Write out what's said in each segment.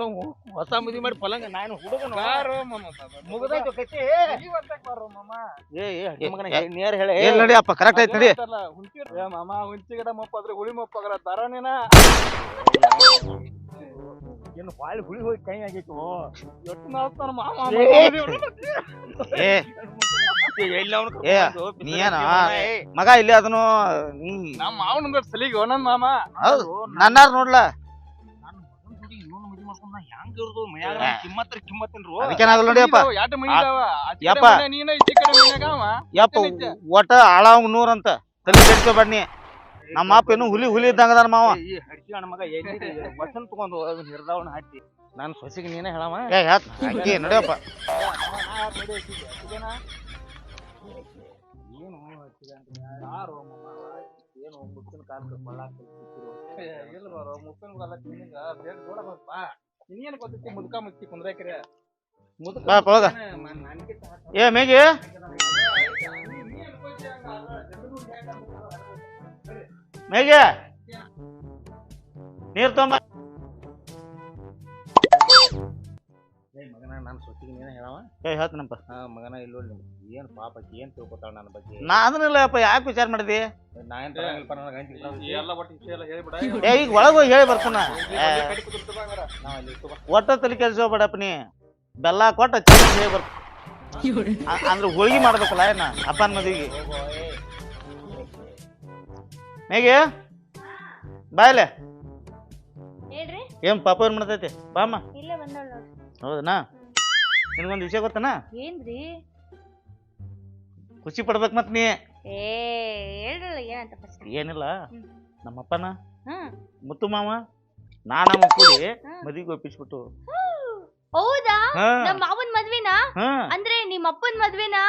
ಎಲ್ಲೋ ಹೊಸ ಮದ್ವಿ ಮಾಡಿ ಪಲಂಗ. ನಾನು ಹುಡುಗನು. ಮುಗದಾಯ್ತು ಕತೆ. ಏ ಏ ಮಗನ ನೇರ ಹೇಳ. ಏನ್ ನಡಿಯಪ್ಪ ಕರೆಕ್ಟ್ ಐತಿ ನಡಿ. ಹುಂಚಿ ಏ ಮಾಮ ಹುಂಚಿ ಗಿಡ ಮೊಪ್ಪಾದ್ರೆ ಹುಳಿ ಮೊಪ್ಪಾಗ್ರ ದರನೇನ ಏನು ಬಾಳಿ ಹುಳಿ ಹೋಗಿ ಕೈ ಆಗಿತ್ತು ಎಷ್ಟು ನಾಸ್ತಾನ ಮಾಮ ಏ. ಎಲ್ಲ ಏ, ನೀ ಏನ? ಮಗ ಇಲ್ಲಿ ಅದನ್ನು ನೀ ನಮ್ಮ ಮಾವನ ಸಲಿಗೆ ಒಂದೊಂದ್ ಮಾಮ. ಹೌದು ನನ್ನಾರು ನೋಡ್ಲ? ಮಾಡ್ಕೊಂಡ್ ನಾ ಹೆಂಗ್ ಇರೋದು? ಮನ್ಯಾಗ ಏ. ಕಿಮ್ಮತ್ರ ಕಿಮ್ಮತ್ತೇನ್ರು ಅದಕ್ಕೇನಾಗಲ್ಲ ನೋಡಿಯಪ್ಪ ಯಾಟ ಮನಿ ಇದಾವ ಆಚೆ ಕಡೆ ಯಪ್ಪ. ಮನೆ ನೀನ ಈಚೆ ಕಡೆ ಮನ್ಯಾಗ ಅವ? ಯಪ್ಪ ಒಟ್ಟ ಆಳಾವ್ ನೂರ್ ಅಂತ. ತಲೆ ಕೆಡ್ಸೋ ಬನ್ನಿ ನಮ್ಮ ಅಪ್ಪ ಏನು ಹುಲಿ ಹುಲಿ ಇದ್ದಂಗ ಅದಾನ ಮಾವ. ಈ ಅಣ್ಣ ಮಗ ಎಲ್ಲಿ ವಚನ ತಗೊಂಡು ಹಿರ್ದಾವಣ ಹಟ್ಟಿ ನಾನು ಸೊಸಿಗೆ ನೀನೇ ಹೇಳವ ಏ ನಡಿಯಪ್ಪ ಏನು ಯಾರು ಏನು ಮುತ್ತಿನ ಕಾಲಕ್ಕೆ ಕೊಳ್ಳಾಕ ಇಲ್ಲ ಬಾರೋ ಮುಪ್ಪನ್ ಕಾಲ ತಿಂಗ ಬೇಗ ದೂರ ಬಾ ಇನ್ನೇನು ಗೊತ್ತೈತಿ ಮುದ್ಕ ಮುಚ್ಚಿ ಕುಂದ್ರಾಕಿರ? ಮುದ್ಕ ಬಾ ಒಳಗ ಏ ಮೇಗಿ ಮೇಗಿ ನೀರ್ ತೊಂಬ ಏ ಮಗನ ನಾನು ನೀನೇ ಹೇಳವ? ಏ ಹೇಳ್ತೀನಪ್ಪ. ಹಾ ಮಗನ ಇಲ್ಲ ಏನು ಪಾಪ ಆಕಿ ಏನ್ ತಿಳ್ಕೊತಾಳ ನನ್ನ ಬಗ್ಗೆ? ನಾ ಅದನ್ನಿಲ್ಲಪ್ಪ ಯಾಕೆ ವಿಚಾರ ಮಾಡಿದಿ? ನಾ ಏನ್ ತರಂಗಿಲ್ಪ ನನಗೆ ಗಂಟೆ ಈ ಎಲ್ಲ ಒಟ್ಟು ವಿಷಯ ಎಲ್ಲ ಹೇಳ್ಬಿಡ. ಏ ಈಗ ಒಳಗೆ ಹೋಗಿ ಹೇಳಿ ಬರ್ತಾನ ಹಂಗಾರ. ಅಲ್ಲಿ ಒಟ್ಟ ತಲೆ ಕೆಲ್ಸೋಬೇಡಪ್ಪ ನೀ. ಬೆಲ್ಲ ಕೊಟ್ಟ ಚೆನ್ನಾಗಿ ಹೇಳಿ ಬರ್ತ ಅ- ಅಂದ್ರೆ ಹೋಳಿಗೆ ಮಾಡ್ಬೇಕಲ್ಲ ಏನ ಅಪ್ಪನ ಮದುವೆಗೆ. ಮೇಗೆ ಬಾಯ್ಲೆ ಹೇಳ್ರಿ. ಏನ್ ಪಾಪ ಏನ್ ಮಾಡ್ತೈತಿ? ಬಾಮ್ಮ ಇಲ್ಲೇ ನೋಡ್ರಿ. ಹೌದನಾ? ನಿನಗೊಂದು ವಿಷಯ ಗೊತ್ತನ? ಏನ್ರಿ? ಖುಷಿ ಪಡ್ಬೇಕು ಮತ್ ನೀ. ಏ ಹೇಳ್ರಲ್ಲ ಏನಂತ ಫಸ್ಟ್ ಏನಿಲ್ಲ. ಹ್ಮ್. ನಮ್ಮಪ್ಪನ ಮುತ್ತು ಮಾವ ನಾನು ಕೂಡಿ. ಮದುವೆಗೆ ಒಪ್ಪಿಸ್ಬಿಟ್ಟು. ಹೌದಾ? ಹಾ. ನಮ್ಮ ಮಾವನ್ ಮದ್ವೆನಾ? ಅಂದ್ರೆ ನಿಮ್ಮ ಅಪ್ಪನ್ ಮದ್ವೆನಾ?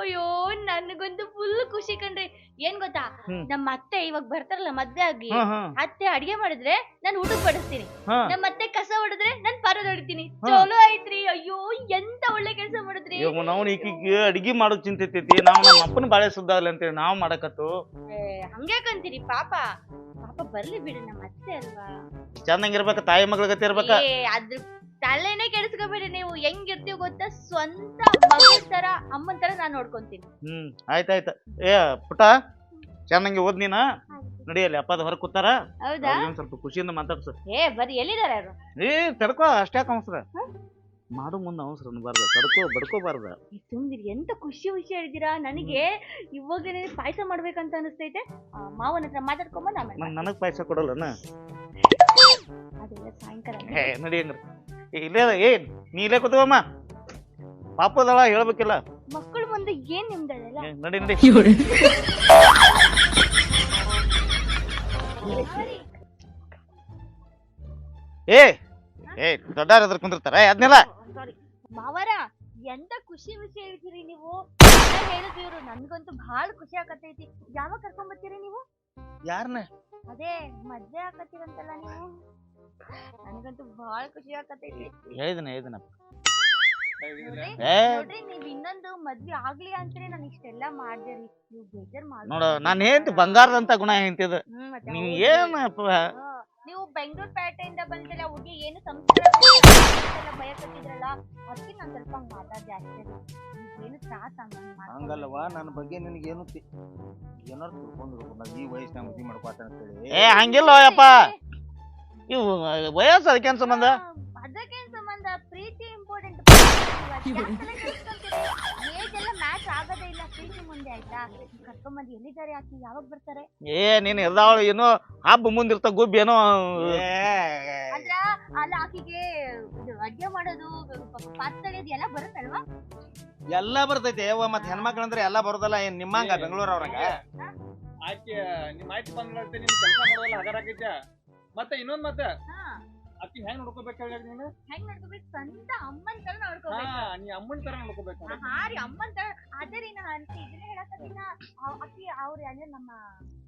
ಅಯ್ಯೋ ನನ್ಗೊಂದು ಫುಲ್ ಖುಷಿ ಕಣ್ರಿ. ಏನ್ ಗೊತ್ತಾ? ಹ್ಮ್. ನಮ್ಮ ಅತ್ತೆ ಇವಾಗ ಬರ್ತಾರಲ್ಲ ಮದ್ವೆ ಆಗಿ. ಅತ್ತೆ ಅಡಿಗೆ ಮಾಡಿದ್ರೆ ನಾನ್ ಊಟಕ್ ಬಡಿಸ್ತೀನಿ. ಹಾ. ನಮ್ಮ ಅತ್ತೆ ಕಸ ಹೊಡೆದ್ರೆ ನಾನ್ ಪರದ ಹೊಡಿತೀನಿ ಹಾ. ಚಲೋ ಐತ್ರಿ ಅಯ್ಯೋ ಎಂತ ಒಳ್ಳೆ ಕೆಲಸ ಮಾಡಿದ್ರಿ. ಇವಾಗ ನಾವು ಈಕಿಗೆ ಅಡಿಗೆ ಮಾಡೋ ಚಿಂತೆ ಐತಿ ನಾವು ನಮ್ಮ ಅಪ್ಪನ ಬಾಳೆ ಸುದ್ದಾಗಲಿ ಅಂತೇಳಿ ನಾವು ಮಾಡಕತ್ತು. ಏ, ಹಂಗ್ಯಾಕಂತೀರಿ ಪಾಪ? ಪಾಪ ಬರ್ಲಿ ಬಿಡಿ ನಮ್ಮ ಅತ್ತೆ ಅಲ್ವಾ? ಚಂದಂಗಿರ್ಬೇಕ ತಾಯಿ ಮಗಳ ಗತಿ ಇರ್ಬೇಕ. ಏ ಅದ್ರ ತಲೆನೇ ಕೆಡಿಸ್ಕೋಬೇಡಿ ನೀವು. ಹೆಂಗಿರ್ತೀವಿ ಗೊತ್ತಾ? ಸ್ವಂತ ಮಗಳ ತರ ಅಮ್ಮನ ತರ ನಾನ್ ನೋಡ್ಕೊಂತೀನಿ. ಹ್ಮ್ ಆಯ್ತಾಯ್ತ. ಏ ಪುಟ ಚೆನ್ನಾಗಿ ಓದ್ ನೀನ. ನಡಿಯಲ್ಲಿ ಅಪ್ಪದ ಹೊರ ಕೂತಾರ. ಹೌದಾ? ಸ್ವಲ್ಪ ಖುಷಿಯಿಂದ ಮಾತಾಡ್ಸ. ಏ ಬರಿ ಎಲ್ಲಿದಾರ ಅವರು? ಏ ತಡ್ಕೋ ಅಷ್ಟೇ ಅವಸರ? ಮಾಡು ಮುಂದೆ ಅವಸರ ಅನ್ಬಾರ್ದು. ತಡ್ಕೋ ಬಡ್ಕೋಬಾರ್ದ. ತುಂಬಿರಿ ಎಂತ ಖುಷಿ ಖುಷಿ ಹೇಳಿದಿರಾ ನನಗೆ ಇವಾಗಲೇ ಪಾಯಸ ಮಾಡ್ಬೇಕಂತ ಅನಿಸ್ತೈತೆ. ಆ, ಮಾವನ ಹತ್ರ ಮಾತಾಡ್ಕೊಂಬ ನಾನು ನನಗೆ ನನಗ್ ಪಾಯಸ ಕೊಡಲ್ಲನ? ಅದೆಲ್ಲ ಸಾಯಂಕಾಲ ಏ ನಡಿ ಹಂಗ್ರ ಇಲ್ಲೇ ಅದ, ಏ ನೀ ಇಲ್ಲೇ ಕೂತವಮ್ಮ ಪಾಪದಳ ಹೇಳ್ಬೇಕಿಲ್ಲ. ಮಕ್ಕಳು ಮುಂದೆ ಏನ್ ನಿಮ್ದಲ್ಲ ಏ, ನಡಿ ನಡಿ. ಏ ಏ ದೊಡ್ಡಾರ ಎದ್ರ ಕುಂದಿರ್ತಾರ ಅದನ್ನೆಲ್ಲ ಸಾರಿ ಮಾವರ ಎಂತ ಖುಷಿ ವಿಷಯ ಹೇಳ್ತೀರಿ ನೀವು? ಹೇಳಿದ್ವಿ ಇವ್ರು. ನನ್ಗಂತೂ ಬಹಳ ಖುಷಿ ಆಗತೈತಿ ಯಾವಾಗ ಕರ್ಕೊಂಡ್ ಬರ್ತೀರಿ ನೀವು? ಯಾರನ್ನ ಅದೇ ಮದ್ವೆ ಆಗತ್ತೀರಂತಲ್ಲ ನೀವು? ನನಗಂತೂ ಬಹಳ ಖುಷಿ ಆಕತ್ತೈತಿ. ಹೇಳಿದನ ಹೇಳಿದನ ನೋಡ್ರಿ ಏ. ನೋಡ್ರಿ ನೀವ್ ಇನ್ನೊಂದು ಮದ್ವೆ ಆಗ್ಲಿ ಅಂತಾನೆ ನಾನು ಇಷ್ಟೆಲ್ಲ ಮಾಡ್ದೆ ರೀ ನೀವು ಬೇಜಾರ್ ಮಾಡ್ಬೇಡಿ. ನೋಡ ನಾನು ಹೇಳ್ತಿ ಬಂಗಾರದಂತ ಗುಣ ಹೇಳ್ತಿದ ಹ್ಮ್, ಮತ್ತೆ ನೀವ್ ಹೌದು. ಏನಪ್ಪ ಹಾ, ನೀವು ಬೆಂಗಳೂರು ಪೇಟೆಯಿಂದ ಬಂದಿಲ್ಲ ಹುಡುಗಿ ಏನು ಸಂಸ್ಕಾರ ಭಯಕತ್ತಿದ್ರಲ್ಲ ಅದಕ್ಕೆ ನಾನು ಸ್ವಲ್ಪ ಹಂಗ್ ಮಾತಾಡ್ದೆ ಅಷ್ಟೇ ರೀ. ನೀವೇನು ತ್ರಾಸ ಹಂಗಲ್ಲವಾ ನನ್ನ ಬಗ್ಗೆ ನಿನಗೇನು ತಿ- ಏನಾರು ತಿಳ್ಕೊಂಡಿರ್ಬೇಕು ನಾವು ಈ ವಯಸ್ಸಿನಾಗ ಮದ್ವಿ ಮಾಡ್ಕೊತ ಅಂತೇಳಿ ಏ ಹಂಗಿಲ್ಲ ಯಪ್ಪ. ಇವು ವಯಸ್ಸು ಅದಕ್ಕೇನ್ ಸಂಬಂಧ? ಅದಕ್ಕೇನ್ ಸಂಬಂಧ? ಪ್ರೀತಿ ಇಂಪಾರ್ಟೆಂಟ್ ಮ್ಯಾಚ್ ಆಗೋದೇ ಇಲ್ಲ ಪ್ರೀತಿ ಮುಂದೆ ಆಯ್ತಾ ಕರ್ಕೊಂಬಂದು ಎಲ್ಲಿದ್ದಾರೆ ಆಕಿ ಯಾವಾಗ ಬರ್ತಾರೆ ಏ ನೀನ್ ಇರ್ದಾವಳು ಏನೋ ಹಬ್ಬ ಮುಂದಿರ್ತ ಗುಬ್ಬಿ ಏನೋ. ಅಂದ್ರ ಅಲ್ಲ ಆಕಿಗೆ ಇದು ಅಡ್ಗೆ ಮಾಡೋದು ಪಾತ್ ತೊಳೆಯೋದು ಎಲ್ಲ ಬರುತ್ತಲ್ವಾ? ಎಲ್ಲಾ ಬರ್ತೈತಿ. ಯವ್ವ ಮತ್ ಹೆಣ್ಮಕ್ಳಂದ್ರೆ ಎಲ್ಲಾ ಬರೋದಲ್ಲ ಏನ್ ನಿಮ್ಮಂಗ ಬೆಂಗಳೂರು ಅವ್ರಂಗ? ಆಕೆ ಆಯ್ತು ಬಂದ್ಬಿಡುತ್ತೆ ನಿಮ್ ಕೆಲಸ ಮಾಡೋದಲ್ಲ ಮತ್ತೆ ಇನ್ನೊಂದ್ ಮತ್ತೆ? ಹಾ. ಆಕಿ ಹೆಂಗ್ ನೋಡ್ಕೋಬೇಕು ಹೇಳಿ ನೀನು? ಹೆಂಗ್ ನೋಡ್ಕೋಬೇಕು? ಸ್ವಂತ ಅಮ್ಮನ್ ತರ ಹಾ ನೋಡ್ಕೋಬೇಕು ನೀ ಅಮ್ಮನ್ ತರ ನೋಡ್ಕೋಬೇಕು ಹಾ ರೀ ಅಮ್ಮನ್ ತರ. ಅದೇ ರೀ ನಾ ಅಂತ ಇದನ್ನ ಹೇಳಕತ್ತೀನ ಅಕ್ಕಿ ಅವ್ರ ಅಂದ್ರೆ ನಮ್ಮ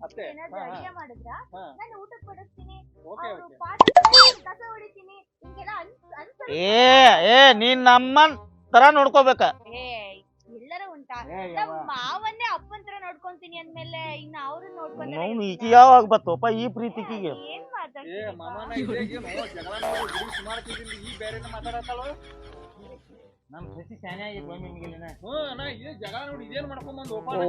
ಅತ್ತೆ ಏನಾದ್ರು ಹಾ, ಹಾ. ಅಡಿಗೆ ಮಾಡಿದ್ರ? ಹಾ. ನಾನು ಊಟಕ್ಕೆ ಬಡಿಸ್ತೀನಿ. ಓಕೆ ಅವ್ರು ಓಕೆ. ಪಾತ್ರೆ ತೊಳ್ದು ಕಸ ಹೊಡಿತೀನಿ. ಹಿಂಗೆಲ್ಲ ಅನ್ಸ ಅನ್ಸ ಏ ಏ ನೀನ್ ನಮ್ಮನ್ ತರ ನೋಡ್ಕೋಬೇಕ. ಏ ಎಲ್ಲರ ಉಂಟಾ? ನಮ್ ಮಾವನ್ನೇ ಅಪ್ಪನ್ ತರ ನೋಡ್ಕೊಂತೀನಿ ಅಂದ್ಮೇಲೆ ಇನ್ನ ಅವ್ರನ್ನ ಅವ್ನು ನೋಡ್ಕೊಂಡ್ರೆ ಈಕಿ ಯಾವಾಗ ಬತ್ತೋಪ ಈ ಪ್ರೀತಿಕಿಗೆ? ಏನ್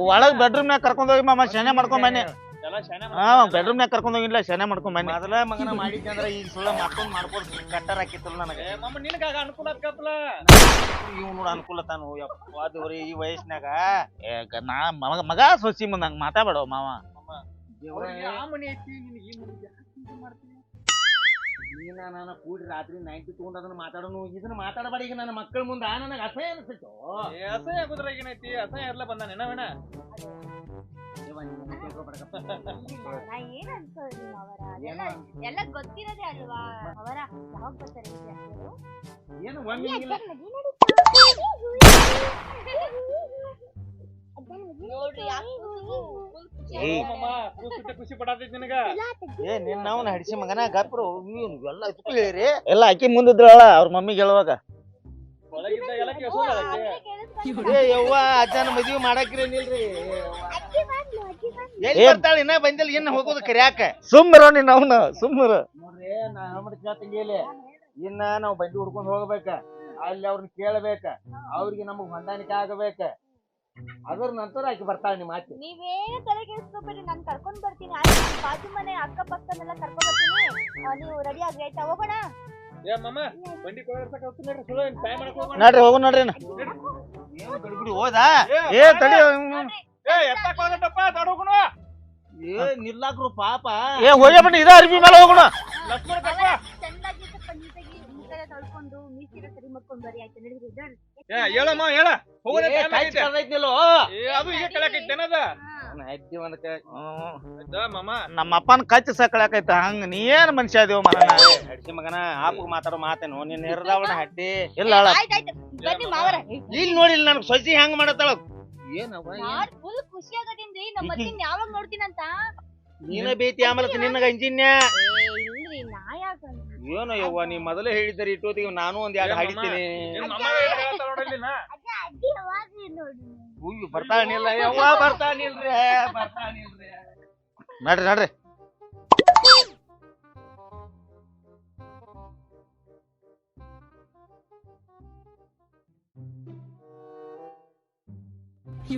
ಒಳಗ್ ಬೆಡ್ರೂಮ್ನಾಗ ಕರ್ಕೊಂಡ್ ಹೋಗಿ ಮಾಮ ಶನೆ ಮಾಡ್ಕೊಂಡ್ ಬನ್ನಿ. ಎಲ್ಲ ಶಾನೆ ಹಾ ಬೆಡ್ರೂಮ್ನಾಗ ಕರ್ಕೊಂಡ್ ಹೋಗಿಲ್ಲ ಶನೆ ಮಾಡ್ಕೊಂಡ್ ಬನ್ನಿ. ಮೊದಲ ಮಗನ ಮಾಡಿದ್ದೆ ಅಂದ್ರ ಈಗ ಸುಳ್ಳ ಮಾಡ್ಕೊಂಡ್ ಮಾಡ್ಕೊಡ್ ಕಟ್ಟರ್ ಹಾಕಿತ್ತಲ್ಲ ನನಗೆ. ಏ ನಿನಗ ನಿನಗಾಗ ಅನುಕೂಲ ಆಕತ್ತಲ್ಲ ಇವ್ ನೋಡ ಅನುಕೂಲ ತಾನು ಯಪ್ಪ ದೇವ್ರಿ ಈ ವಯಸ್ಸಿನಾಗ ಏ, ಗ- ನಾ ಮಗ ಮಗ ಸೊಸಿ ಮುಂದ ಹಂಗ ಮಾತಾಡೋ ಮಾವ. ನೀನ ನಾನು ಕೂಡಿ ರಾತ್ರಿ ನೈಂಟಿ ತಗೊಂಡ್ ಅದನ್ನ ಮಾತಾಡೋನು ಇದನ್ನ ಮಾತಾಡಬೇಡ ಈಗ ನನ್ನ ಮಕ್ಕಳ ಮುಂದ ನನಗೆ ಅಸಹ್ಯ ಅನಿಸ್ತು? ಅಸಹ್ಯ ಆಗುದ್ರಾಗ ಏನೈತಿ ಅಸಹ್ಯ ಎಲ್ಲ ಬಂದ ಏನವನ ನಾ ಏನ್ ಅನ್ಸೋದ್ರಿ ಅವರ? ಎಲ್ಲ ಎಲ್ಲ ಗೊತ್ತಿರೋದೇ ಅಲ್ವಾ? ಅವರ ಯಾವಾಗ ಬರ್ತಾರೆ ಈ ಜಾತ್ರೆರು? ಏನು ಒಮ್ಮೆ ಇಲ್ಲ. ನೋಡ್ರಿ ಯಾಕ್ ಕೂಸುದು? full ಖುಷಿ ಏಯ್. ಪಡತೈತಿ ನಿನಗ ಏ ನಿನ್ನ ಅವನ ಹಡಿಸಿ ಮಗನ ಗಪ್ರು ಎಲ್ಲ ಇಟ್ಕೊಳ್ಳಿರಿ ಎಲ್ಲ ಆಕಿ ಮುಂದಿದ್ರಲ್ಲ ಅವ್ರ ಮಮ್ಮಿಗೆ ಹೇಳುವಾಗ. ಒಳಗಿದ್ದ ಎಲ್ಲ ಏ ಯವ್ವ ಅಜ್ಜನ ಮದ್ವಿ ಮಾಡಾಕಿರೇನಿಲ್ರಿ ನಿಲ್ರಿ. ಎಲ್ಲಿ ಬರ್ತಾಳ? ಇನ್ನ ಬಂದಿಲ್ಲ ಇನ್ನ ಹೋಗೋದು ಕರ್ಯಾಕ ಸುಮ್ಮರು ನೀನ್ ಅವನ ಸುಮ್ಮರು. ನೋಡ್ರಿ ನಾ ಹೇಳ್ಬಿಟ್ಟು ಕೇಳ್ತಂಗಿ ಇಲ್ಲಿ. ಇನ್ನ ನಾವು ಬಂಡಿ ಹುಡ್ಕೊಂಡ್ ಹೋಗ್ಬೇಕ. ಅಲ್ಲಿ ಅವ್ರನ್ನ ಕೇಳ್ಬೇಕ. ಅವ್ರಿಗೆ ನಮಗ್ ಹೊಂದಾಣಿಕೆ ಆಗಬೇಕ. ಅದ್ರ ನಂತರ ಆಕೆ ಬರ್ತಾಳ ನಿಮ್ಮ ಆಚೆ. ನೀವೇನು ತಲೆ ಕೆಡಿಸ್ಕೊಬೇಡಿ ನಾನ್ ಕರ್ಕೊಂಡ್ ಬರ್ತೀನಿ. ಆಯ್ತು? ನಮ್ ಬಾಜು ಮನೆ ಅಕ್ಕ ಪಕ್ಕನೆಲ್ಲ ಕರ್ಕೊಂಡ್ ಬರ್ತೀನಿ. ಆ, ನೀವು ರೆಡಿ ಆಗಿ ಆಯ್ತಾ? ಹೋಗೋಣ? ಏ ಮಾಮ ಬಂಡಿ ಕೊಡರ್ಸಕ್ ಹೋಗ್ತೀನಿ ಸುಳ್ಳು ಟೈಮ್ ಮಾಡಕ್ ಹೋಗ್ಬೇಡ. ನಡ್ರಿ ಹೋಗು ನಡ್ರಿ. ಇನ್ನ. ಏನು ಗಡಿಬಿಡಿ ಹೋದಾ? ಏ ತಡಿ ಏ ಎತ್ತಕ್ ಏ ನಿಲ್ಲಾಕ್ರು ಪಾಪ. ಏ ಹೋಗಿ ಬನ್ನಿ ಇದ ಅರ್ಬಿ ಮೇಲೆ ಹೋಗೋಣ. ಲಕ್ಷ್ಮಣ ನಡೀರಿ ಏ ಹೇಳಮ್ಮ ಹೇಳ. ಹೋಗೋಣ ಏ, time ಕೈ ಆಗೈತೆ. ಏ ಅದು ಈಗ ಕೆಳಕೈತೆ ಏನದ? ಅವ್ನ ಅಜ್ಜಿ ಒಂದ್ ಕೈ ಆಯ್ತಾ ಮಾಮ? ನಮ್ಮ ಅಪ್ಪನ ಕಚ್ಚ ಸಕಳಾಕೈತ ಹಂಗ ನೀ ಏನ್ ಮನುಷ್ಯ ಅದೇವ ಮರ ಹಡ್ಸಿ ಮಗನ ಆಪಗ್ ಮಾತಾಡೋ ಮಾತೇನು ನೀನ್ ಇರ್ದಾವಣ ಹಡ್ಡಿ. ಇಲ್ಲ ಅಳ ಬನ್ನಿ ಮಾವರ. ಇಲ್ಲಿ ನೋಡಿಲ್ಲ ನನ್ ಸಸಿ ಹೆಂಗ್ ಮಾಡತ್ತಾಳ? ಏನವ ಯಾರ್ ಫುಲ್ ಖುಷಿ ಆಗತ್ತೀನ್ರಿ ನಮ್ಮ ಅತ್ತಿನ ಯಾವಾಗ ನೋಡ್ತೀನಂತ? ನೀನ ಬೇತಿ ಆಮೇಲೆ ನಿನ್ನಗ ಇಂಜಿನ್ಯಾ ಏ, ಇಲ್ರಿ ನಾ ಯಾಕ? ಏನೋ ಯವ್ವ ನೀ ಮೊದಲೇ ಹೇಳಿದ್ದಾರೆ ಇಟ್ಟೋತಿಗೆ ನಾನು ಒಂದ್ ಎರಡು. ಹಾಡಿತೀನಿ ಅಜ್ಜಿ ಯಾವಾಗ ಬರ್ತಾನಿಲ್ಲ ಯವ್ವ ಬರ್ತಾನಿಲ್ರಿ ಬರ್ತಾನಿಲ್ರಿ ನಡ್ರಿ ನಡ್ರಿ. ಏ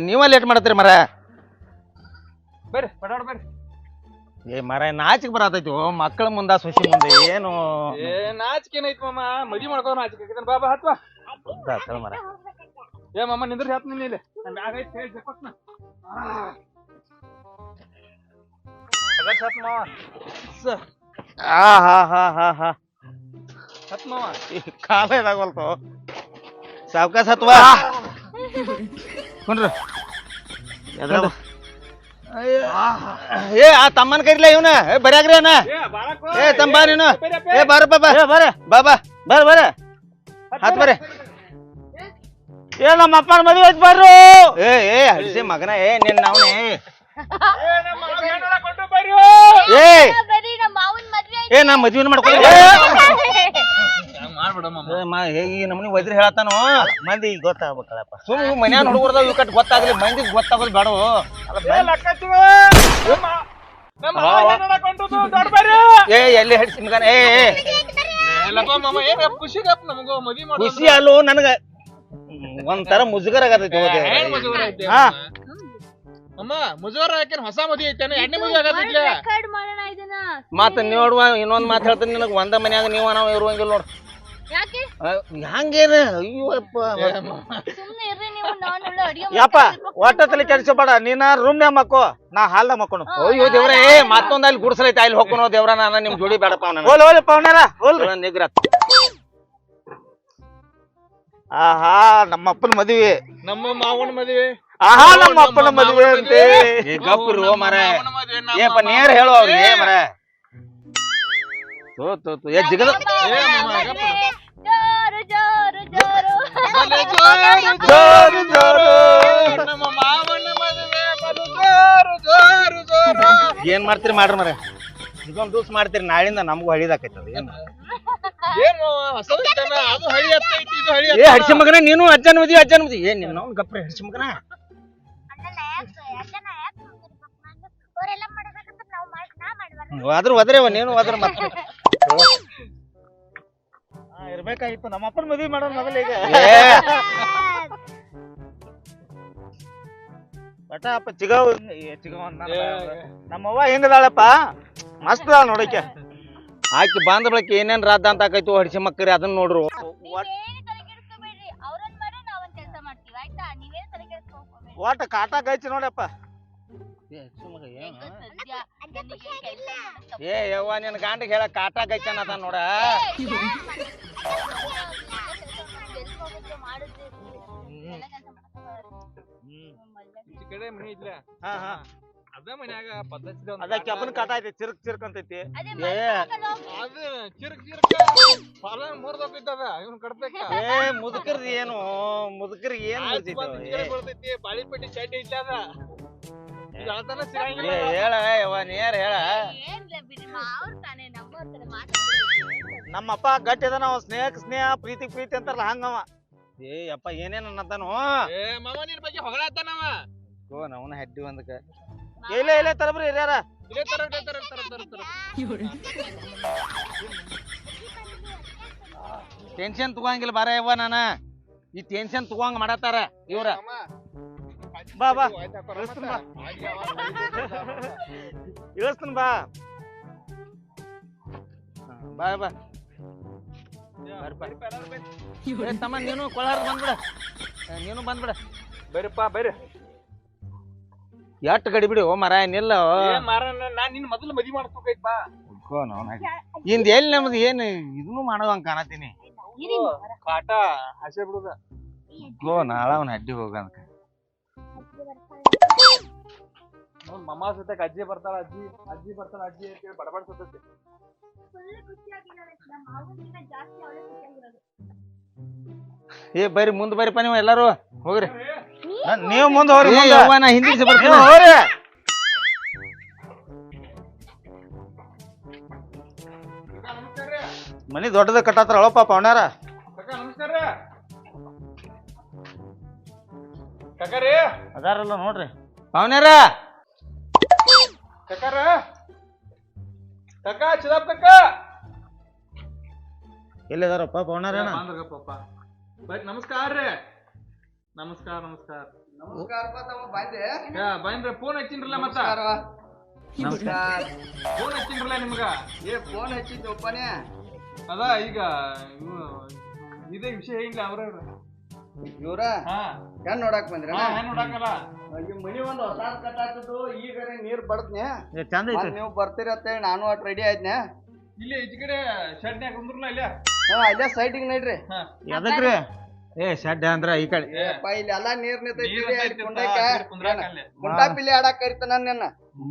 ನೀವ ಲೇಟ್ ಮಾಡತ್ರಿ ಮರ ಬರ್ರಿ ಪಟಾಡ ಬರ್ರಿ. ಏ ಮರ ನಾಚಿಕೆ ಬರತೈತಿ ಮಕ್ಕಳ ಮುಂದ ಸೊಸಿ ಮುಂದೆ ಏನು? ಏ ನಾಚಿಕೆ ಏನೈತಿ ಮಾಮ? ಮದಿ ಮಾಡ್ಕೋ ನಾಚಿಕೆ ಆಗೈತೆ ಬಾಬಾ ಹತ್ವಾ? ಮರ ಏ ಮಾಮ ನಿಂದ್ರಿ ಹತ್ ನಿನ್ನ ಇಲ್ಲಿ. ನನ್ ಬ್ಯಾಗ್ ಐತಿ ಹೇಳಿ ಜಪ್ಪತ್ನ ಅದರ್ ಹತ್ ಮಾವ. ಆ ಹಾ ಹಾ ಹಾ ಹಾ. ಹತ್ ಮಾವ. ಕಾಲ ಇದಾಗಲ್ತು ಸಾವ್ಕಾಸ್ ಹತ್ವಾ? ಕುಂಡ್ರಿ ಏ ಆ ತಮ್ಮನ ಕರಿಲ ಇವನ. ಏ ಬರ್ಯಾಗ್ರಿ ಅಣ್ಣ ಏ ಬಾಳಕೋ ಏ ತಮ್ಮ ಬಾ ನೀನು. ಏ ಬಾರಪ್ಪ ಬಾ ಬರ ಬಾಬಾ ಬಾ ಬಾ. ಬರ್ರಿ ಬರ್ರಿ ಹತ್ ಬರ್ರಿ ಏ ನಮ್ಮ ಅಪ್ಪನ ಮದುವೆ ಐತ್ ಬರ್ರು. ಏ ಏ ಹಡಿಸಿ ಮಗನ. ಏ ನಿನ್ನ ಅವನೇ. ಏ ನಮ್ಮ ಮಾವ ಏನಾರ ಕೊಟ್ಟು ಬರ್ರಿ ಏ. ಬರೀ ನಮ್ಮ ಮಾವನ್ ಮದ್ವೆ ಏ ನಾ ಮದ್ವಿನ ಮಾಡ್ಕೊಳ್ಳಿ ಹೇಗಿ ನಮ್ಮನಿ ವಜ್ರಿ ಹೇಳತ್ತಾನು? ಮಂದಿ ಗೊತ್ತಾಗ್ಬೇಕಲ್ಲಪ್ಪ. ಸುಮ್ ಮನ್ಯಾನ ಹುಡುಗರ್ದಾವ ಇವ್ ಕಟ್ ಗೊತ್ತಾಗ್ಲಿ ಮಂದಿಗ್ ಗೊತ್ತಾಗೋದು ಬೇಡ ಏ ಎಲ್ಲಿ ಹಡಿಸಿ ಮಗನ ಏ ಖುಷಿ ಅಲ್ಲೋ ನನಗ. ಒಂಥರ ಮುಜುಗರ ಆಗತೈತಿ ಹಾ. ಅಮ್ಮ? ಮುಜುಗರ ಹಾಕೇನ್ ಹೊಸ ಮದಿ ಐತೇನ ಎಣ್ಣೆ ಮದಿ ಆಗತ್ತಿಲ್ಲ ರೆಕಾರ್ಡ್ ಮಾಡೋಣ ಇದನ್ನ. ಮತ್ತ ನೋಡುವ ಇನ್ನೊಂದ್ ಮಾತು ಹೇಳ್ತೀನಿ ನಿನಗ. ಒಂದ ಮನ್ಯಾಗ ನೀವ ನಾವು ಇರುವಂಗಿಲ್ಲ ನೋಡ್. ಯಾಕೆ? ಹಂಗೇನ. ಅಯ್ಯೋಪ್ಪ ಸುಮ್ಮನೆ ಇರ್ರಿ ನೀವು ನಾನು ಒಳ್ಳೆ ಅಡಿಗೆ ಯಪ್ಪ ಒಟ್ಟ ತಲೆ ಕೆಡಿಸಬೇಡ. ನೀನ ರೂಮ್ನ್ಯಾಗ ಮಕ್ಕೋ. ನಾ ಹಾಲ್ದಾಗ ಮಕ್ಕಳು ಅಯ್ಯೋ ದೇವ್ರೇ ಏ ಮತ್ತೊಂದ್ ಅಲ್ಲಿ ಗುಡ್ಸಲೈತೆ ಅಲ್ಲಿ ಹೋಗ್ಕೊನೋ ದೇವ್ರ ನಾನು ನಿಮ್ ಜೋಡಿ ಬೇಡಪ್ಪ ನಾನು ಹೋಲ್ ಹೋಲ್ ಪವನಾರ ನಿಗ್ರ. ಆಹಾ ನಮ್ಮ ಅಪ್ಪನ ಮದ್ವಿ. ನಮ್ಮ ಮಾವನ ಮದುವೆ. ಆಹಾ ನಮ್ಮ ಅಪ್ಪನ ಮದ್ವೆ ಅಂತೆ. ಗಪ್ಪಿರು ಮರ. ಏಪ ನೇರ್ ಹೇಳೋ ಅವ್ರಿಗೆ ಮರ. ತೋ ತೋ ತೋ. ಏ ಜಿಗದ ಜೋರು ಜೋರು ಜೋರು. ಜೋರು ಜೋರು ನಮ್ಮ ಮಾವನ ಮದುವೆ ಬಲು ಜೋರು ಜೋರು ಜೋರು. ಏನ್ ಮಾಡ್ತೀರಿ ಮಾಡ್ರಿ ಮರ? ಇದೊಂದು ದೂಸ್ ಮಾಡ್ತೀರಿ. ನಾಳಿಂದ ನಮಗೂ ಏನ್ ಏನ್ ಹೊಸದೈತನ ಅದು ಹಳಿ ಹತ್ತೈತಿ ಇದು ಹಳಿ ಏ ಹಡ್ಸಿ ಮಗನ ನೀನು ಅಜ್ಜನ ಮದ್ವಿ ಅಜ್ಜನ ಮದ್ವಿ. ಏನ್ ನಿನ್ನ ಅವ್ನ್ ಗಪ್ರಿ ಹಡ್ಸಿ ಮಗನ? ಅವರೆಲ್ಲ ಮಾಡ್ಬೇಕಂತ ನಾವು ಮಾಡಿ ನಾ ಮಾಡ್ಬಾರ್ದು. ಅದ್ರ ಒದ್ರೇವ ನೀನು ಅದ್ರ ಮತ್ತೆ. ಇರ್ಬೇಕಾಗಿತ್ತು. ನಮ್ಮ ಅಪ್ಪನ ಮದ್ವಿ ಮಾಡೋಣ ಮೊದಲ ಈಗ. ಬಟ ಅಪ್ಪ ಚಿಗವ್ ಚಿಗವ್ ಅಂದ ನಮ್ಮ ಅವ್ವ ಹೆಂಗದಾಳಪ್ಪ? ಮಸ್ತ್ ಅದಾಳ ನೋಡಕ್ಕೆ ಆಕಿ ಬಾಂಧ ಬಳಕ ಏನೇನ್ ರಾದ ಅಂತ ಆಕೈತು ಹಡ್ಸಿ ಮಕ್ಕರಿ ಅದನ್ನ ನೋಡ್ರು. ಒಟ್ಟ ಕಾಟ ಕಾಯ್ಚಿ ನೋಡಪ್ಪ. ಏ ಯವ್ವ ನಿನ್ ಗಂಡಿಗೆ ಹೇಳ ಕಾಟ ಗೈಚನ ಅದ ನೋಡ. ಕಡೆ ಮನಿ ಹಾ ಹಾ. ಅದ ಮನ್ಯಾಗ ಪದ್ಧತಿ ಅದಕ್ಕೆ ಅಪ್ಪನ ಕಾಟ ಐತಿ ಚಿರ್ಕ್ ಚಿರ್ಕ್ ಅಂತೈತಿ. ಅದೇ ಏ. ಅದ. ಅದು ಚಿರಕ್ ಚಿರಕ. ಫಲ ಮುರ್ದೋಗಿದ್ದದ ಇವನ್ ಕಡ್ಬೇಕ ಏ ಮುದುಕರ್ದು ಏನು ಮುದುಕರಿಗೆ ಏನ್ ಬರ್ತೈತಿ ಬಾಳಿಪಟ್ಟಿ ಚಡ್ಡಿ ಇಟ್ಟ ಅದ ಹೇಳ ಯವ್ವ ನೇರ ಹೇಳ. ನಮ್ಮಪ್ಪ ಗಟ್ಟಿ ಅದನ ಅವ ಸ್ನೇಹಕ್ ಸ್ನೇಹ ಪ್ರೀತಿ ಪ್ರೀತಿ ಅಂತಾರಲ್ಲ ಹಂಗವ ಏ ಅಪ್ಪ ಏನೇನ್ ಅನ್ನತಾನು? ಏ ಮಾವ ನಿನ್ ಬಗ್ಗೆ ಹೊಗಳಾತಾನವ ಓ ನವನ ಹೆಡ್ಡಿ ಒಂದಕ್ಕ. ಇಲ್ಲ ಇಲ್ಲ ತರಬ್ರಿ ಹಿರಿಯರ ಇದೇ ತರ ತರ ತರ ತರ ತರ ಟೆನ್ಷನ್ ತಗೋಂಗಿಲ್ಲ ಬಾರ ಯವ್ವ ನಾನ. ಈ ಟೆನ್ಷನ್ ತಗೋಂಗ್ ಮಾಡತ್ತಾರ ಇವ್ರ. ಬಾ, ಬಾ. ಮತ್ತ. ಬಾ. ಇಳಿಸ್ತೀನಿ ಬಾ. ಬಾ ಬಾ. ತಮ್ಮ ನೀನು ಕೊಳಾರ ಬಂದ್ಬಿಡ. ನೀನು ಬಂದ್ಬಿಡ. ಬರ್ರಿಪ್ಪ ಬರ್ರಿ ಎಟ್ ಗಡಿ ಬಿಡಿ ಓ ಮರ ನಿಲ್ಲ. ಮೊದಲು ಮದ್ವಿ ಮಾಡ್ಕೋಬೇಕೈತ್ ಇಂದ ಎಲ್ಲಿ ನಮ್ದು ಏನು ಇದನ್ನು ಮಾಡೋವಂಗ ಕಾಣತೀನಿ. ಕಾಟ ಹಸೆ ಬಿಡುದ. ಗೋ ನಾಳ ಅವ್ನ ಅಡ್ಡಿ ಹೋಗಂತ. ನೋಡ್ ಮಮ್ಮ ಸತ್ಯಕ್ ಅಜ್ಜಿ ಬರ್ತಾಳ ಅಜ್ಜಿ ಅಜ್ಜಿ ಬರ್ತಾಳ ಅಜ್ಜಿ ಅಂತ ಹೇಳಿ ಬಡಬಡ್ ಸತ್ತೈತಿ. ಏ ಬರ್ರಿ ಮುಂದ್ ಬರ್ರಿಪ್ಪ ನೀವು ಎಲ್ಲಾರು. ಹೋಗ್ರಿ. ನೀವು ಮುಂದೆ ಹೋಗ್ರಿ ಮುಂದೆ. ನಾ ಹಿಂದಿ ಬರ್ತೀನಿ. ನೀವು ಹೋಗ್ರಿ. ಮನಿ ದೊಡ್ಡದ ಕಟ್ಟಾತ್ರ ಅಳಪ್ಪ ಪವಣ್ಯಾರ ನಮಸ್ಕಾರ ರೀ. ಕಾಕ ರೀ. ಅದಾರಲ್ಲ ನೋಡ್ರಿ. ಪವನ್ಯಾರ. ಕಾಕಾರ ಕಕ್ಕ ಚಿದಾಪ್ ಕಕ್ಕ ಎಲ್ಲಿದಾರಪ್ಪ ಪವಣ್ಯಾರೇನ ಬಾಂದ್ರಗಪ್ಪ ಬೈಟ್ ನಮಸ್ಕಾರ ರೀ. ನಮಸ್ಕಾರ ನಮಸ್ಕಾರ. ಯಾ, ಬಂದ್ರೆ ಫೋನ್ ಹಚ್ಚಿನ್ರಲ್ಲ ಮತ್ತ? ಫೋನ್ ಹಚ್ಚಿನ್ರಲ್ಲ ನಿಮ್ಗ? ಏ ಫೋನ್ ಹಚ್ಚಿದ್ದಪ್ಪನೇ ಅದ ಈಗ ಇವು ಇದೇ ವಿಷಯ ಇಲ್ಲ ಅವ್ರ ಇವ್ರ? ಹಾ. ಹೆಣ್ ನೋಡಕ್ ಬಂದ್ರ ಈ ಮನಿ ಒಂದ್ ಹೊಸ ಕಟ್ಟಾಕದ್ದು ಈಗ ನೀರ್ ಬಡದ್ನೆ. ನೀವು ಬರ್ತೀರಿ ಅಂತೇಳಿ ನಾನು ಅಟ್ ರೆಡಿ ಆಯ್ತನೆ ಇಲ್ಲಿ ಈಚೆ ಕಡೆ ಶೆಡ್ನ್ಯಾಗ ಕುಂದ್ರಲ್ಲ ಇಲ್ಲ? ಹಾ ಸೈಟಿಗೆ ನಡ್ರಿ. ಎದಕ್ರಿ ಏ ಶೆಡ್ ಅಂದ್ರ ಈ ಕಡೆ. ಇಲ್ಲಿ ಎಲ್ಲಾ ನೀರ್ ನಿಂತೈತಿ ನೀರ್ ಅಲ್ಲಿ ಹತ್ತೈತಿ ಅಂತ ಕುಂಡಾಕ ಆ ಕಡೆ ಕುಂದ್ರಾಕ ಅಲ್ಲೇ. ಕುಂಟಾ ಪಿಲ್ಲಿ ಆಡಾಕ್ ಕರಿತಾನ ನನ್ನ.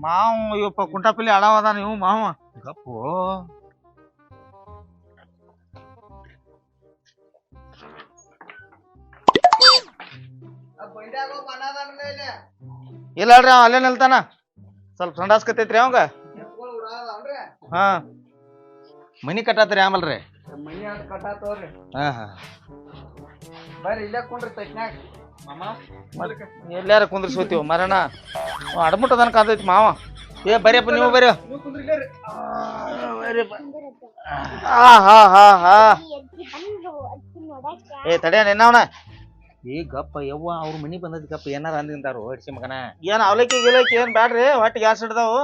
ಮಾವು ಇವಪ್ಪ ಕುಂಟಾಪಿಲ್ಲಿ ಅಳವದ ನೀವು ಮಾವ. ಗಪ್ಪು. ಇಲ್ಲಿ ಅಲ್ರಿ ಅವ ಅಲ್ಲೇ ನಿಲ್ತಾನ. ಸ್ವಲ್ಪ ಸಂಡಾಸ್ಕತೈತ್ರಿ ಅವಂಗ? ಹಾ. ಮನಿ ಕಟ್ಟಾತ್ರಿ ಆಮಲ್ರಿ. ಮನಿ ಅಟ್ ಕಟ್ಟಾತವ್ರಿ? ಹಾ ಹಾ. ಬರ್ರಿ ಇಲ್ಲೇ ಕುಂಡ್ರಿ ತಟ್ನ್ಯಾಗ ಎಲ್ಲಾರ ಕುಂದ್ರಿಸೋತೀವ ಮರಣ. ಅಡ್ಮುಟ್ಟ ತನಕ ಕಾಂತೈತಿ ಮಾವ. ಏ ಬರ್ಯಪ್ಪ ನೀವು ಬರ್ರಿ. ನೀವು ಕುಂದ್ರಿ ಇಲ್ಲೇ ರೀ. ಆ ಹಾ ಹಾ ಹಾ. ಏ ತಡೆಯ ನಿನ್ನವನ ಏ ಗಪ್ಪ ಯವ್ವ ಅವ್ರ ಮನಿ ಬಂದದ್ ಗಪ್ಪ ಏನಾರ ಅಂದಿಂದಾರು ಹೊಡ್ಸಿ ಮಗನ ಏನ್ ಅವಲಕ್ಕಿ ಗಿಲಕ್ಕಿ ಏನ್ ಬ್ಯಾಡ್ರಿ ಹೊಟ್ಟೆ ಗ್ಯಾಸ್ ಹಿಡ್ದಾವು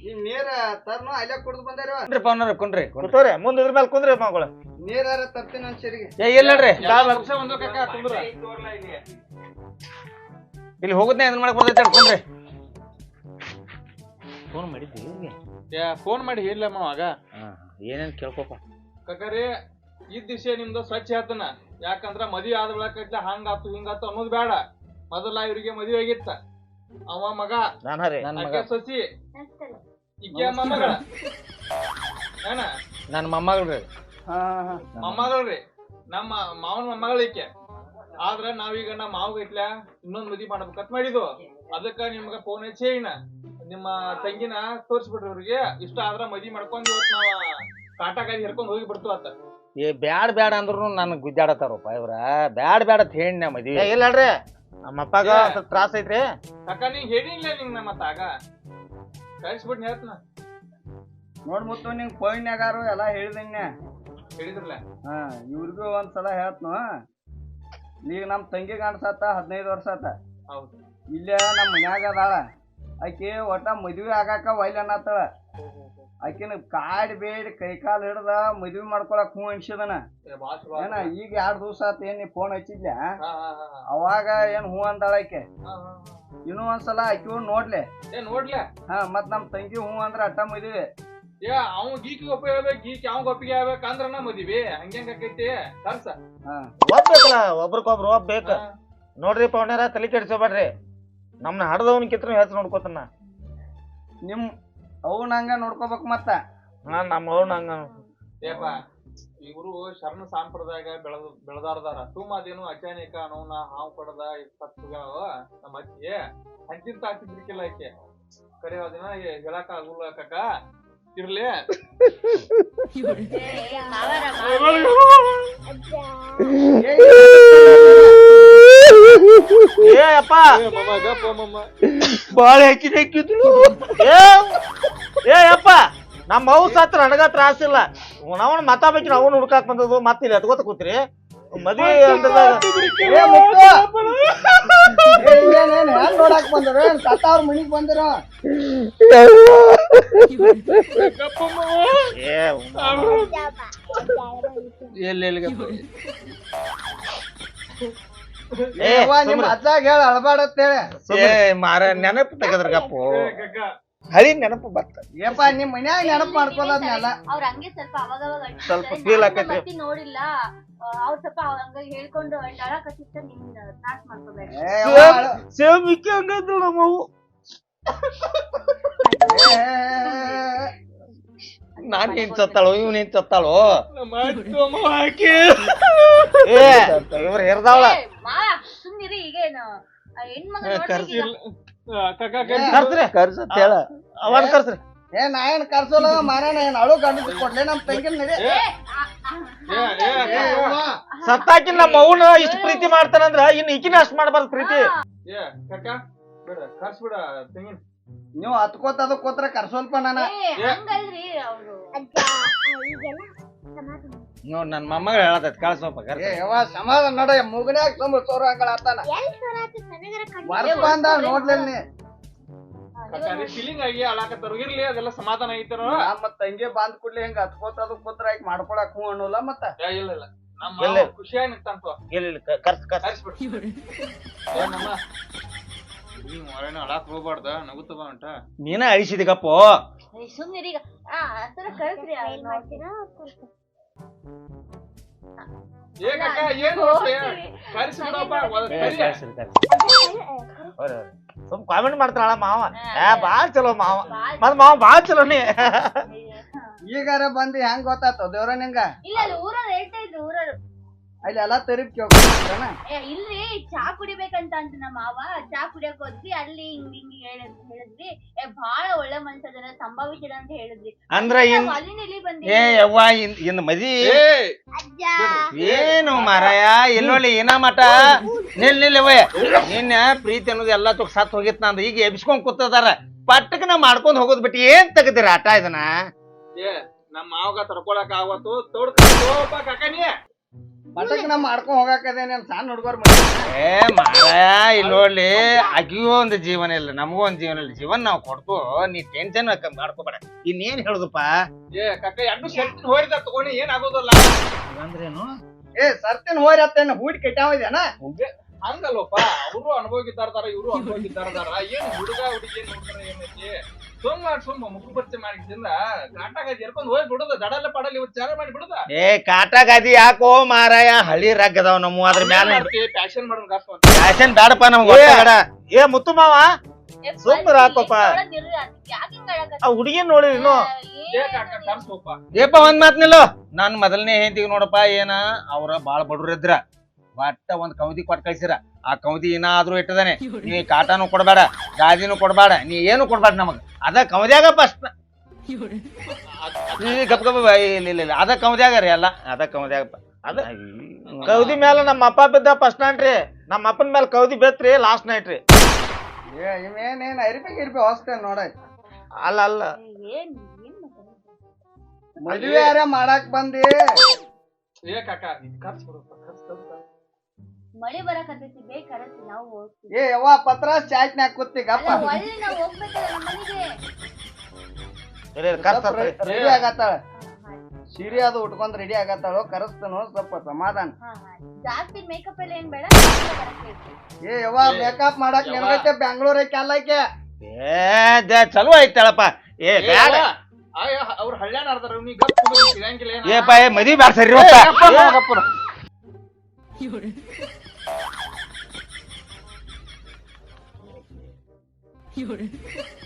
ಈ ನೀರ ತರ್ನು ಅಲ್ಲೇ ಕುಡ್ದು ಬಂದಾರ ಕುಂಡ್ರಿ ಪವನವ್ರ ಕುಂಡ್ರಿ ಕೂತವ್ರೆ ಮುಂದ್ ಇದ್ರ ಮೇಲೆ ಕುಂದ್ರಿ ಮಗಳು ನೀರಾರ ತರ್ತೀನಿ ಅನ್ಸರಿಗೆ ಏ ಇಲ್ಲ ನೋಡ್ರಿ ಒಂದು ಕಾಕ ಕುಂದ್ರ ಇಲ್ಲಿ ಹೋಗುದ್ನೆ ಇದನ್ನ ಮಾಡಕ್ ಬರ್ತೈತೆ ಕುಂಡ್ರಿ ಫೋನ್ ಮಾಡಿದ್ದಿ ಯಾ ಫೋನ್ ಮಾಡಿ ಹೇಳಿಲ್ಲ ಮಾವಾಗ ಏನೇನ್ ಕೇಳ್ಕೊಪ ಕಕರಿ ಈ ದಿವಸ ನಿಮ್ದು ಸ್ವಚ್ಛ ಹೇಳ್ತಾನ ಯಾಕಂದ್ರ ಮದುವೆ ಆದ ಬೆಳಕೈತ್ಲ ಹಂಗಾತು ಹಿಂಗಾತು ಅನ್ನೋದು ಬೇಡ. ಮೊದಲ ಇವ್ರಿಗೆ ಮದುವೆ ಆಗಿತ್ತ. ಅವ ಮಗ. ನಾನು ರೀ ನನ್ನ ಮಗ. ಆಕೆ ಸೊಸಿ ಈಕೆ ಮೊಮ್ಮಗಳ ಏನ ನನ್ನ ಮೊಮ್ಮಗಳ್ರಿ ನಮ್ಮ ಮಾವನ ಮೊಮ್ಮಗಳ ಈಕೆ. ಆದ್ರ ನಾವೀಗ ನಮ್ಮ ಮಾವ ಇಟ್ಲ ಇನ್ನೊಂದ್ ಮದ್ವಿ ಮಾಡ್ಬೇಕಂತ ಮಾಡಿದ್ವು. ಅದಕ್ಕ ನಿಮ್ಗ ಫೋನ್ ಹಚ್ಚಿ ಹೇಳಿನ ನಿಮ್ಮ ತಂಗಿನ ತೋರ್ಸ್ಬಿಡ್ರಿ ಅವ್ರಿಗೆ ಇಷ್ಟ ಆದ್ರ ಮದ್ವಿ ಮಾಡ್ಕೊಂಡ್ ಇವತ್ ನಾವ ಕಾಟಾಕಾಯಿ ಹಿಡ್ಕೊಂಡ್ ಹೋಗಿ ಬಿಡ್ತು ಆತ. ಏ ಬ್ಯಾಡ ಬ್ಯಾಡ ಅಂದ್ರು ನನ್ ಗುದ್ದಾಡತಾರಪ್ಪ ಇವ್ರ. ಬ್ಯಾಡ ಬ್ಯಾಡ ಅಂತ ಹೇಳಿ ನಾ ಮದ್ವಿ. ಏ ಇಲ್ಲ ಹೇಳ್ರಿ. ನಮ್ಮ ಅಪ್ಪಗ ಸ್ವಲ್ಪ ತ್ರಾಸ ಐತ್ರಿ. ಅಕ್ಕ ನೀ ಹೇಳಿಲ್ಲ ನಿಂಗ್ ನಮ್ಮ ತಾಗ ಕಳ್ಸ್ಬಿಟ್ನಿ ಹೇಳ್ತನ. ನೋಡ್ ಮುತ್ತು ನಿಂಗ್ ಫೋನ್ಯಾಗಾರು ಎಲ್ಲ ಹೇಳಿದಂಗ ಹೇಳಿದ್ರಲ್ಲ? ಹಾ ಇವ್ರಿಗೂ ಒಂದ್ಸಲ ಹೇಳ್ತನು. ಈಗ ನಮ್ ತಂಗಿ ಕಾಣಿಸತ್ತ ಹದಿನೈದು ವರ್ಷ ಆತ. ಹೌದು. ಇಲ್ಲೇ ನಮ್ಮ ಮನ್ಯಾಗ ಅದಾಳ. ಆಕಿ ಒಟ್ಟ ಮದ್ವಿ ಆಗಾಕ ವೈಲ್ ಅನ್ನತ್ತಾಳ ಆಕಿನ ಕಾಡ್ ಬೇಡಿ ಕೈ ಕಾಲ್ ಹಿಡ್ದ ಮದ್ವಿ ಮಾಡ್ಕೊಳಕ್ ಹೂ ಅನ್ಸಿದನ. ಏನ ಈಗ ಎರಡ್ ದಿವಸ ಆತ ಏನ್ ನೀ ಫೋನ್ ಹಚ್ಚಿದ್ಲ. ಅವಾಗ ಏನ್ ಹೂ ಅಂದಾಳ ಆಕೆ. ಇನ್ನೂ ಒಂದ್ಸಲ ಆಕಿ ನೋಡ್ಲೆ. ಏ ನೋಡ್ಲ? ಹಾ ಮತ್ ನಮ್ ತಂಗಿ ಹೂ ಅಂದ್ರ ಅಟ್ಟ ಮದ್ವಿ. ಏ ಅವ್ ಗೀಕ್ ಒಪ್ಪಿಗೆ ಹೇಳ್ಬೇಕು ಗೀಕ್ ಅವ್ ಒಪ್ಪಿಗೆ ಆಗ್ಬೇಕು ಅಂದ್ರ ನಾ ಮದಿವಿ. ಹಂಗ್ಯಾಂಗ ಆಕೈತಿ? ಕರ್ಸ ಹಾ. ಒಬ್ಬೇಕಲ್ಲ ಒಬ್ರಿಗೊಬ್ರು ಒಬ್ಬೇಕ ನೋಡ್ರಿ ಪವನ್ಯಾರ ತಲೆ ಕೆಡಿಸೋಬೇಡ್ರಿ. ನಮ್ನ ಹಡ್ದವನ್ ಕಿತ್ರ ಹೆಚ್ಚು ನೋಡ್ಕೋತನ. ನಿಮ್ ಅವ್ನ ಹಂಗ ನೋಡ್ಕೋಬೇಕು ಮತ್ತ? ನಮ್ಮ ಅವ್ನ ಹಂಗ ಏಪ ಇವ್ರು ಶರಣ ಸಾಂಪ್ರದಾಯ ಬೆಳೆದ ಬೆಳೆದಾರ್ದಾರ. ಸುಮ್ಮ ಅದೇನು ಅಚಾನಕ ನೋನ ಹಾವು ಕಡದ ಸತ್ತುಗಾವ ನಮ್ಮ ಅಜ್ಜಿ ಹಂಚಿನ ತಾಕಿದ್ರಿಕಿಲ್ಲ ಆಕೆ. ಕರೆ ಅದನ್ನ ಹೇಳಕ್ ಆಗುಲ್ಲ ಕಕ್ಕ ಇರ್ಲಿ ಏ ಅಪ್ಪ. ಬಾಳ ಹಾಕಿದ ಹಾಕಿದ್ಲು. ಏ ಏ ಅಪ್ಪ ನಮ್ಮ ಅವ್ ಸತ್ರ ನನಗ ತ್ರಾಸಿಲ್ಲ ಮತ ಮಾತಾಡ್ಬೇಕಿನ ಅವನ್ ಹುಡ್ಕಾಕ್ ಬಂದದು ಮತ್ತೆ ಇಲ್ಲಿ ಎತ್ಕೋತ ಕೂತ್ರಿ. ಮದ್ವಿ ನೋಡಾಕ್ ಬಂದಿರ? ಮನಿಗ್ ಬಂದಿರ? ನಿಮ್ ಹೇಳ ಅಳಬಾಡತ್ತೇಳಿ ಏ ಮಾರ ನೆನಪು ತೆಗದ್ರ ಗಪ್ಪು. ಏ, ಕಕ್ಕ ಹಳಿ ನೆನಪು ಬರ್ತ ಏಪ ನಿಮ್ ಮನ್ಯಾಗ ನೆನಪು ಮಾಡ್ಕೊಳದ್ನೆಲ್ಲ ಅವ್ರ ಹಂಗೆ ಸ್ವಲ್ಪ ಅವಾಗ ಅವಾಗ ಅಳ್ತಿರ್ತಾರೆ. ಸ್ವಲ್ಪ ನಾನ್ feel ನಮ್ಮ ಅತ್ತಿ ನೋಡಿಲ್ಲ ಅವ್ರ ಸ್ವಲ್ಪ ಹಂಗ ಹೇಳ್ಕೊಂಡು ಅಳಕತ್ತಿತ್ತ ನಿಮ್ದ ತ್ರಾಸ್ ಮಾಡ್ಕೋಬೇಡ ಏ, ಯವ್ವ, ಅಳು. ಸೇವಿಕೆ ಹಂಗಂದ್ರು ನಮ್ಮ ಅವ್ವ. ಏ, ಏ, ಏ, ಏ. ನಾನ್ ಏನ್ ಸತ್ತಾಳೋ ಇವ್ನ ಏನ್ ಸತ್ತಾಳೋ ಏ ಇವ್ರ ಹೆರ್ದಾವಳ ಸುಮ್ನಿರಿ ಈಗೇನು ಆ ಹೆಣ್ಮಗ ಈಗ. ಕರ್ಸ್ರಿ. ಕರ್ಸತ್ ಹೇಳ. ಅವನ್ ಕರ್ಸ್ರಿ. ಏ ನಾ ಏನ್ ಕರ್ಸೋಲ್ಲ ಮಾರಾಯಣ ಏನ್ ಅಳು ಗಂಡ ಕೊಡ್ಲೇ ನಮ್ ತಂಗಿನ ನಡಿ. ಸತ್ತಾಕಿನ ನಮ್ಮ ಅವನ ಇಷ್ಟ ಪ್ರೀತಿ ಮಾಡ್ತಾನಂದ್ರ ಇನ್ ಈಕಿನ ಅಷ್ಟ್ ಮಾಡ್ಬಾರ್ದು ಪ್ರೀತಿ. ನೀವು ಹತ್ಕೋತ ಅದಕ್ಕೋತ್ರ ಕೂತ್ರ ಕರ್ಸೋಲ್ಪ ನಾನ. ಏ, ಹಂಗಲ್ರಿ ಅವ್ರು. ನೋಡ್ ನನ್ ಮೊಮ್ಮಗಳು ಹೇಳತೈತಿ ಕಳ್ಸೋಪ ಕರ್ಸ ಏ ಯವ್ವ ಸಮಾಧಾನ ನೋಡ ಮುಗನ್ಯಾಗ ತುಂಬ ಸೋರು ಆತಾನ. ಬಂದ ನೋಡ್ಲಿಲ್ಲ ನೀ. ಫೀಲಿಂಗ್ ಆಗಿ ಅಳಾಕತ್ತಾರ. ಇರ್ಲಿ ಅದೆಲ್ಲ ಸಮಾಧಾನ ಐತಾರ ನಮ್ಮ ತಂಗಿ ಬಂದ್ ಕೂಡ್ಲಿ ಹಿಂಗ ಹತ್ಕೋತ ಅದು ಕೂತ್ರ ಆಯ್ಕೆ ಮಾಡ್ಕೊಳಕ್ ಹೂ ಅನ್ನೋಲ್ಲ ಮತ್ತ. ಇಲ್ಲ ಇಲ್ಲ. ನಮ್ಮ ಇಲ್ಲ. ಖುಷಿಯಾಗಿ ಇಲ್ಲ ಇಲ್ಲ ಕ- ಕರ್ಸ್ ಕರ್ಸ್. ಕರ್ಸ್ಬಿಡು. ಏನಮ್ಮ ನೀವ್ ಹೊರನ ಅಳಾಕ್ ಹೋಗ್ಬಾರ್ದ ನಗುತ್ತ ಬಾ ಅಂಟ. ನೀನ ಅಳಿಸಿದಿಗಪ್ಪ ಸುಮ್ಮನೆ ಈಗ. ಆ ಕಳ್ಸ್ರಿ ಅವ್ರ್ನ ಸುಮ್ ಕಾಮೆಂಟ್ ಮಾಡ್ತಾಳ ಮಾವ. ಏ ಬಾಳ್ ಚಲೋ ಮಾವ. ಮತ್ ಮಾವ ಬಾಳ್ ಚಲೋನೇ. ಈಗಾರ ಬಂದು ಹೆಂಗ್ ಗೊತ್ತಾತ ದೇವ್ರ ನಿಂಗ? ಇಲ್ಲ ಊರಲ್ಲಿ ಅಲ್ಲಿ ಎಲ್ಲಾ ತರಿಪ್ ಏ ಇಲ್ರಿ ಚಾ ಕುಡಿಬೇಕಂತ ಅಂತ ನಮ್ಮ ಮಾವ. ಚಾ ಕುಡಿಯಕ್ ಹೋದ್ವಿ ಅಲ್ಲಿ ಹಿಂಗ್ ಹಿಂಗ್ ಹೇಳಿದ್ ಹೇಳಿದ್ವಿ. ಏ ಬಾಳ ಒಳ್ಳೆ ಮನ್ಸದನ ಸಂಭಾವಿಸಿದ ಅಂತ ಹೇಳಿದ್ವಿ. ಅಂದ್ರ ಇನ್ ನಾವು ಇಲ್ಲಿ ಬಂದಿ. ಏ ಯವ್ವ ಇನ್ ಇನ್ ಮದಿ. ಅಜ್ಜ. ಏನು ಮಾರಾಯ ಎಲ್ಲೊಳ್ಳಿ ಏನ ಮಟ ನಿಲ್ ನಿಲ್ಲವ ನಿನ್ನ ಪ್ರೀತಿ ಅನ್ನೋದು ಎಲ್ಲಾ ತುಕ್ ಸತ್ ಹೋಗಿತ್ ನಂದು. ಈಗ ಎಬ್ಸ್ಕೊಂಡ್ ಕೂತದಾರ. ಪಟ್ಟಕನ ಮಾಡ್ಕೊಂಡ್ ಹೋಗೋದ್ ಬಿಟ್ಟು ಏನ್ ತೆಗದಿರ ಆಟ ಇದನ್ನ? ಏ ನಮ್ಮ ಮಾವಗ ತಡ್ಕೊಳಕ್ ಆಗತ್ತು ತೋಡ್ಕೊಂಡ್ ಕಕ್ಕ ನೀ ಮಟಕ್ ನಾ ಮಾಡ್ಕೊಂಡ್ ಹೋಗಾಕದೇನೆ ಸಣ್ಣ ಹುಡುಗರ್ ಏ ಮಾರಾಯ ಇಲ್ಲಿ ನೋಡ್ಲಿ ಆಕಿಗೂ ಒಂದು ಜೀವನ ಇಲ್ಲ ನಮಗೂ ಒಂದು ಜೀವನ ಇಲ್ಲ. ಜೀವನ ನಾವು ಕೊಡ್ತು ನೀ ಟೆನ್ಷನ್ ಮಾಡ್ಕೋಬೇಡ. ಇನ್ನೇನ್ ಹೇಳುದಪ್ಪ? ಏ ಕಕ್ಕ ಎರಡು ಶೆಟ್ಟಿನ ಹೋರಿದ ತಗೊಂಡಿ ಏನ್ ಆಗೋದಲ್ಲ? ಅಂದ್ರೇನು ಏ ಸರ್ತಿನ ಹೋರಿ ಹತ್ತೇನ ಹೂಡಿ ಕೆಟ್ಟಾವ ಇದೇನ ಹಂಗಲ್ಲಪ್ಪ ಅವರು ಅನುಭವಿದ್ದಾರ ಇವರು ಅನುಭವಿದ್ದಾರ ಏನ್ ಹುಡುಗ ಹುಡುಗಿ ಏನ್ ನೋಡ್ತಾರ ಏನೈತಿ ಸುಮ್ಮ ಸುಮ್ಮ ಮುಖ ಪರಿಚಯ ಮಾಡಿದ್ರಿಂದ ಕಾಟಾಗ ಎರ್ಕೊಂಡು ಹೋಗಿ ಬಿಡುದ ದಡಲ್ಲ ಪಡಲ್ಲ ಇವತ್ತು ಚಾರ ಮಾಡಿ ಬಿಡುದ? ಏ ಕಾಟಾಗಾದಿ ಯಾಕೋ ಮಾರಾಯ ಹಳ್ಳಿ ರಗ್ಗದಾವ ನಮ್ಮ ಅದ್ರ ಮ್ಯಾಲ ಪ್ಯಾಶನ್ ಮಾಡೋಣ ಗಾಸ್ ಫ್ಯಾಷನ್ ಬೇಡಪ್ಪ ನಮ್ಗೆ ಏ ಮುತ್ತು ಮಾವ ಸುಮ್ಮನೆ ಹಾಕೋಪ್ಪ. ಆ ಹುಡುಗಿನ್ ನೋಡಿ ಇನ್ನು. ಏಪ ಒಂದ್ ಮಾತ್ ನಿಲ್ಲೋ. ನಾನ್ ಮೊದಲನೇ ಹೆಂಡತಿಗೆ ನೋಡಪ್ಪ ಏನ ಅವ್ರ ಬಾಳ ಬಡ್ರು ಇದ್ರ. ಒಟ್ಟ ಒಂದ್ ಕೌದಿ ಕೊಟ್ಟು ಕಳ್ಸಿರ. ಆ ಕೌದಿ ಏನಾದ್ರೂ ಇಟ್ಟದಾನೆ. ನೀ ಕಾಟಾನು ಕೊಡ್ಬೇಡ ಗಾದಿನೂ ಕೊಡ್ಬೇಡ ನೀ ಏನು ಕೊಡ್ಬೇಡ ನಮಗ. ಅದ ಕೌದ್ಯಾಗ ಫಸ್ಟ್ ಗಪ್ ಗಪ್ ಇಲ್ಲ ಇಲ್ಲ ಇಲ್ಲ. ಅದ ಕೌದ್ಯಾಗ ರೀ ಅಲ್ಲ. ಅದ ಕೌದ್ಯಾಗ ಅದ ಕೌದಿ ಮೇಲೆ ನಮ್ಮ ಅಪ್ಪ ಬಿದ್ದ ಫಸ್ಟ್ ನೈಟ್ ರೀ. ನಮ್ಮ ಅಪ್ಪನ ಮೇಲೆ ಕೌದಿ ಬೇತ್ರಿ ಲಾಸ್ಟ್ ನೈಟ್ ರೀ. ಏ ಇವೇನೇನ್ ಇರ್ಬೇಕು ಗಿರ್ಬಿ ಹೊಸ್ತೇನ್ ನೋಡ. ಅಲ್ಲ ಅಲ್ಲ. ಮದುವೆ ಯಾರ ಮಾಡಾಕ್ ಬಂದಿ? ಏ ಕಾಕ ಬಿಡಪ್ಪ ಕರ್ಸ್ ಮಳಿ ಬರಕತ್ತೈತಿ ನಾವು ಹೋಗ್ತೀವಿ. ಏ ಯವ್ವ ಪತ್ರ ಚಾಟ್ನ್ಯಾಗ ಕೂತಿ ಗಪ್ಪ. ಅಲ್ಲ ಒಳ್ಳೆ ನಾವು ಹೋಗ್ಬೇಕಲ್ಲ ನಮ್ಮ ಮನೆಗೆ. ಇರಿ, ಇರಿ, ರೆಡಿ ಆಗತ್ತಾಳ? ಸೀರೆ ಅದು ಉಟ್ಕೊಂಡ್ ರೆಡಿ ಆಗತ್ತಾಳು ಕರೆಸ್ತನು ಸ್ವಲ್ಪ ಸಮಾಧಾನ. ಹಾ, ಹಾ. ಜಾಸ್ತಿ ಮೇಕಪ್ ಎಲ್ಲ ಏನ್ ಬೇಡ ಮನೆಗೆ ಏ ಯವ್ವ ಮೇಕಪ್ ಮಾಡಕ್ ಯವ್ವ. ನಿನ್ಗೈತೆ ಬೆಂಗಳೂರ ಅಲ್ಲಕ್ಕೆ ಏ ದ- ಚಲೋ ಐತಳಪ್ಪ. ಏ ಬ್ಯಾಡ. ಅವ್ರ ಹಳ್ಳ್ಯಾನ ಅರ್ದಾರ ನೀ ಗಪ್ ಕುಂದ್ರಿ, ಸಿಗಂಗಿಲ್ಲ ಏನ? ಏಪ ಏ ಮದಿ ಬ್ಯಾಡ ಸರಿ ಇವತ್ತ. ಏ, ಗಪ್ಪು.